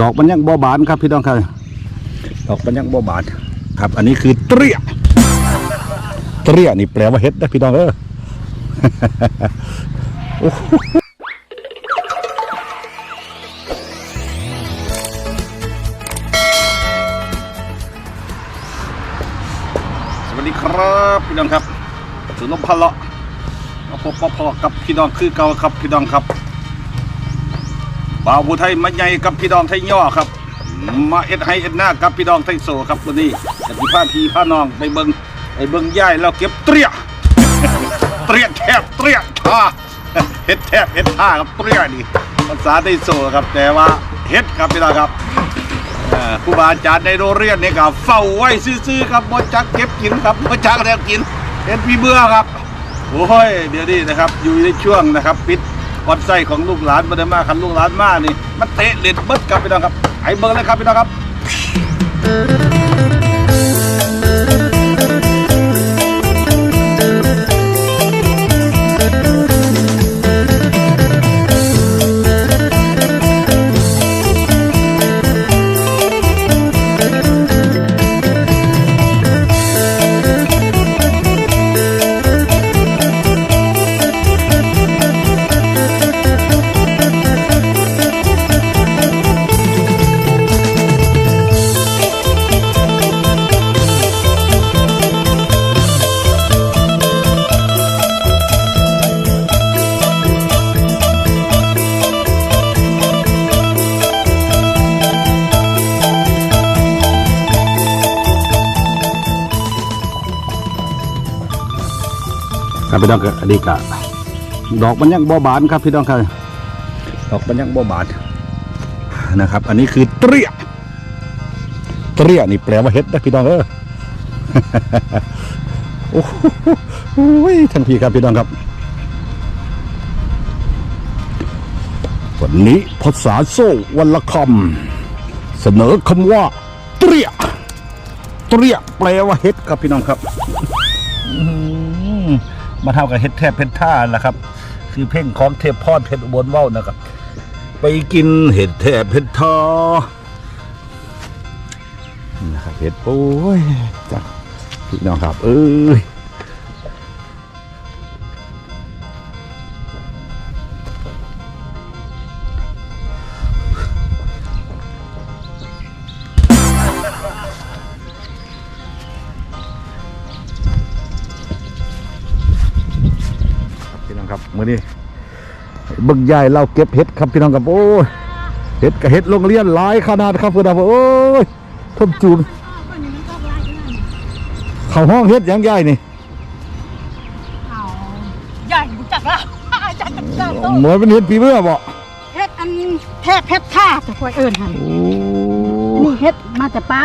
ดอกมันยังบ่บานครับพี่น้องครับดอกมันยังบ่บานครับ อันนี้คือเตรี้ยเตรี้ยนี่แปลว่าเฮ็ดนะพี่น้องเออโอ้โหสวัสดีครับพี่น้องครับสุนทรพลเลาะมาพบปะพอกับพี่น้องคือเก่าครับพี่น้องครับ บ่าวผู้ไทยมาใหญ่กับพี่น้องไทยย่อครับ มาเอ็ดให้เอ็ดหน้ากับพี่น้องไทยโซครับวันนี้จะมีผ้าพีผ้าน้องไปเบิงไปเบิงย่ายแล้วเก็บเตรี้ยเตรี้ยแทบเตรี้ยท่าเฮ็ดแทบเฮ็ดท่าครับเตรี้ยนี่ภาษาไทยโซครับ แต่ว่าเฮ็ดครับพี่น้องครับเอ่อครูบาอาจารย์ในโรงเรียนเนี่ก็เฝ้าไว้ซื่อๆครับบ่จักเก็บกินครับบ่จักแล้วกินเฮ็ดพี่เบื่อครับโอ้ยเดี๋ยวนี้นะครับ อยู่ในช่วงนะครับ ปิด วัดไส้ของลูกหลานมาได้มาคันลูกหลานมานี่มันเตะเล็ดเบิดครับพี่น้องครับไอเบิร์เลยครับพี่น้องครับ ครับพี่น้องครับอันนี้กะดอกมันยังบ่บานครับพี่น้องครับดอกมันยังบ่บานนะครับ อันนี้คือเตรี้ยเตรี้ยนี่แปลว่าเฮ็ดนะพี่น้องเออโอ้โหโอ้ยทันทีครับพี่น้องครับวันนี้ภาษาโซ่วันละคำเสนอคำว่า เตรี้ยเตรี้ยแปลว่าเฮ็ดครับพี่น้องครับ มมาเท่ากับเฮ็ดแทบเพชรท่าแหละครับ คือเพ่งของเทพพอดเพชรอุบลเว้านะครับ ไปกินเห็ดแทบเพชรทอนี่นะครับเห็ดโอ้ยจ้ะพี่น้องครับ เอ้ย มื้อนี้เบิ่งยายเราเก็บเห็ดครับพี่น้องครับโอ้ยเห็ดกับเห็ดโรงเรียนหลายขนาดครับพี่น้องครับโอ้ยทนจูนเข้าห้องเห็ดหยังยายนี่เอาใหญ่รู้จักแล้วจักจักจักโตหมวยเป็นเห็ดปีเมื่อบ่เฮ็ดอันแทบเฮ็ดท่าแต่คอยเอิ้นหั่นโอ้นี่เฮ็ดมาแต่ป่า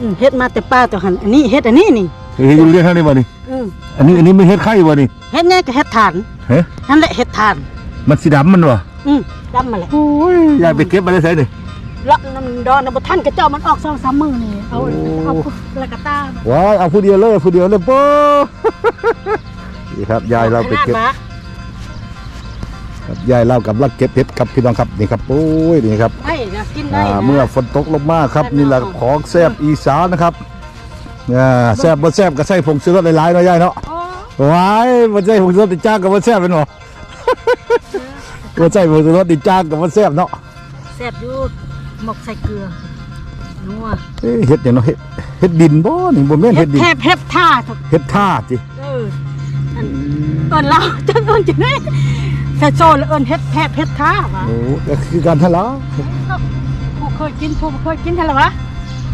อืมเฮ็ดมาแต่ป่าตัวหั่นอันนี้เฮ็ดอันนี้นี่ เฮ้ยอยู่เรียนเท่านี้บ่นี่อืมอันนี้อันนี้ไม่เห็ดไข่บ่นี่เฮ็ดแน่ก็เฮ็ดทานเฮ้นั่นแหละเฮ็ดทาน มันสีดำมันวะอืมดำมาแหละโอ้ยยายไปเก็บมาได้ไสนี่ละน้ำดอนน้ำบ่ทันกระเจ้ามันออก2-3มื้อนี่เอาโอ้เอาแล้วก็ตาว้ายเอาผู้เดียวเลยผู้เดียวเลยโป้นี่ครับยายเราไปเก็บขนาดครับยายเรากับลักเก็บเห็ดครับพี่น้องครับนี่ครับโอ้ยนี่ครับได้นะกินได้อ่านะเมื่อฝนตกลงมาครับแซ่บนี่แหละเนาะของแซ่บอีสานนะครับ อ่าแซ่บบ่แซ่บก็ใส่ผงชูรสหลายๆเนาะยายเนาะอ๋อว้ายบ่ใส่ผงชูรสติจ้างกับบ่แซ่บเป็นบ่ บ่ใส่ผงชูรสติจ้างกับบ่แซ่บเนาะแซ่บอยู่หมกใส่เกลือนัวเอ้ยเห็ดเนี่ยเนาะเห็ดเห็ดดินบ่นี่บ่แม่นเฮ็เห็ดดดินแทบเฮ็ดท่าทุกเห็ดท่าจิเอออันเอิ้นเราจังเอิ้นจังได๋แต่โซแล้วเอิ้นเฮ็ดแทบเฮ็ดท่าว่ะโอ้ก็คือการทะเลาะผู้เคยกินผู้บ่เคยกินหั่นล่ะวะ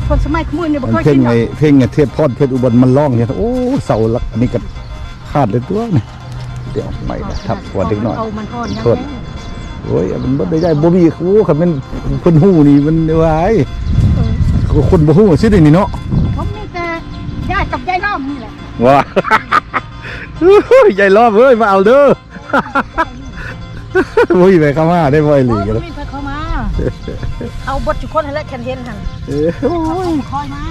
คนสมัยขมื้อนี่บ่มันเคยเพ่กิงนหรไงอกเพ่งไงเทพพรเพชรอุบลมันร้องเนี่ยโอ้เสาหลักอันนี้ก็ขาดเลยตัวนี่เดี๋ยวไม่นะทับหัวเด็กหน่อย เอามันอ่อนยังโทษโอ้ยมันบ่ได้ได้บ่มีครูคันเป็นคนฮู้นี่มันวายคนบ่ฮู้สิได้นี่เนาะผมมีแต่ยายกับยายน้อมนี่แหละว้า ใหญ่รอบเอ้ยมาเอาเด้อ บ่มีไปเข้ามาได้บ่ไอ้หลีโอ้ยกันบ่มีเพิ่นเข้ามา เอาบททุกคนให้แล้วแคนเห็นหั่นเอ้ยโอ้ยคอยมา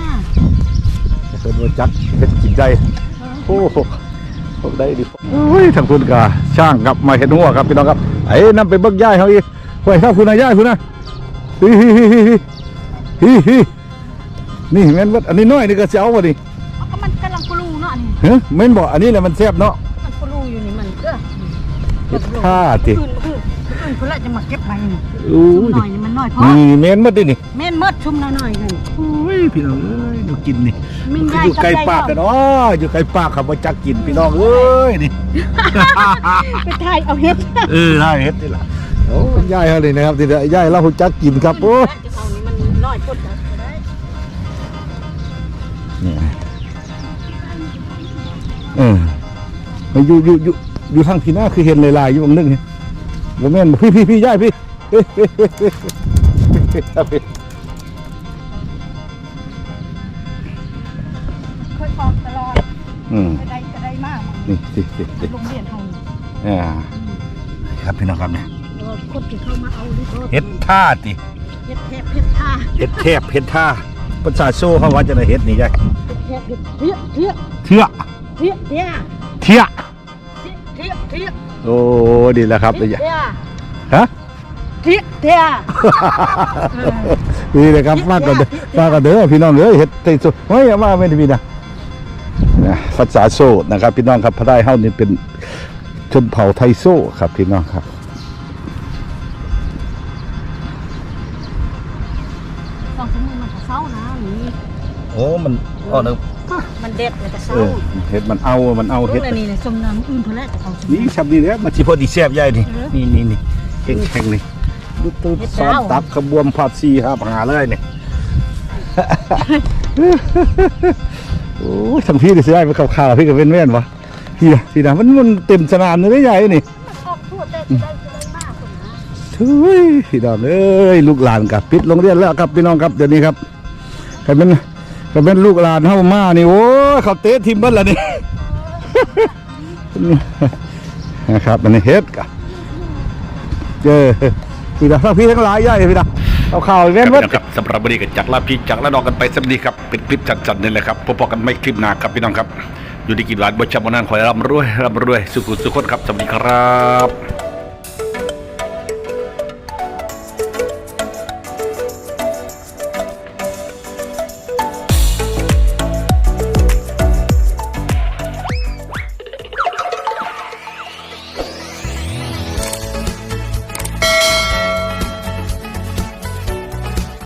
เพิ่นบ่จักเฮ็ดกินใจโอ้โหผมได้ดิโอ้ยทางคุณกาช่างกลับมาเห็นหัวครับพี่น้องครับไอ้นำไปเบิกย้ายเฮาอีกไว้ครับคุณนายย่าคุณนะฮิฮิฮิฮิฮิฮิฮินี่แม่นว่าอันนี้น้อยนี่ก็เจ้าวะนี่เอาก็มันกำลังปลูเนาะนี่เฮ้ยแม่นบอกอันนี้แหละมันแซ่บเนาะมันปลูอยู่นี่มันเด้อเฮ็ดท่าติ อื่นอื่นอื่นเพิ่นละจะมาเก็บไปนี่อู้ชุ่มหยน่อยนี่มันน้อยพอนี่แม่นหมดดินี่แม่นมดชุ่มน้อยๆนั่นอุ้ยพี่น้องเอ้ยดูกินนี่มินคือได้อยู่ไกลปากกันเนาะอยู่ไกลปากครับว่าจักกินพี่น้องเอ้ยนี่ ไปถ่ายเอาเฮ็ดเออได้เฮ็ดนี่ล่ะโอ้ยายเฮาเลยนะครับที่ยายเราฮู้จักกินครับโอ้ยจะเอานี่มันน้อยพุ่นแล้วก็ได้นี่เอออยู่อยู่อยู่อยู่ทางพี่หน้าคือเห็นหลายๆอยู่บางนึงนี่ บ่แม่นบ่พี่พี่พี่ยายพี่เฮ้ยเฮ้ยเฮ้ยเฮ้ยเฮ้ยเอาไปเคยออกตลอดอืมไปได้ก็ได้มากนี่สิสิสิโรงเรียนเฮานี่อ่าครับพี่น้องครับเนี่ยเออคนที่เข้ามาเอานี่ก็เฮ็ดท่าติเฮ็ดแทบเฮ็ดท่าเฮ็ดแทบเฮ็ดท่าภาษาโซ่เขาว่าจะได้เฮ็ดนี่ยายเฮ็ดแทบเฮ็ดเทียเทียเทื่อเทียเทียเที่ยเทียเทียโอ้ดีแล้วครับเลยเทียฮะเทียเทียนี่เลยครับมากกว่าเด้อมากกว่าเด้อพี่น้องเอ้ยเฮ็ดติสุเฮ้ยอย่ามาไม่ได้มีนะนะภาษาโซ่นะครับ พี่น้องครับพระได้เฮานี่เป็นชนเผ่าไทยโซ่ครับพี่น้องครับ โอ้มันอ่อนเนอะมันเด็ดมันก็เศร้าเออเฮ็ดมันเอามันเอาลูเฮ็กดอันนี้เลยสมน้ำอื่นเพิ่นแหละจะเอาสมนี่ชับนี่เนี่ยมันสิพอดีแซ่บใหญ่นี่เออนี่นี่นี่แข็งแข็งนี่ดูตูดเฮ็ดซ้อนดาวตับขบวมผัดซีครับหาเลยนี่โอ้ยทั้งพี่นี่สิได้ไปข่าวๆพี่กับเว้นแว่นวะพี่นะพี่นะมันมันเต็มสนามเลยใหญ่นี่มันออกทั่วแต่สิได้สิได้มากคนนะทุยพี่น้องเอ้ยลูกหลานกับปิดโรงเรียนแล้วครับพี่น้องครับเดี๋ยวนี้ครับใครเป็น ใครเป็นลูกหลานเฮามานี่โอ้เขาเตะทีมเบิ้ลแล้วนี่ นะครับอันนี้เฮ็ดกะเจอพี่นะพี่ทั้งหลายใหญ่พี่นะเอาข่าวเว้นวัดครับสำหรับวันนี้ก็จากลาพี่จากละนองกันไปสักดีครับเป็นคลิปจัดๆนี่แหละครับพบกันไม่คลิปหน้าครับพี่น้องครับ อยู่ในกินหลานบัชบนันขอให้ร่ำรวยร่ำรวยสุขุสุขคนครับสวัสดีครับ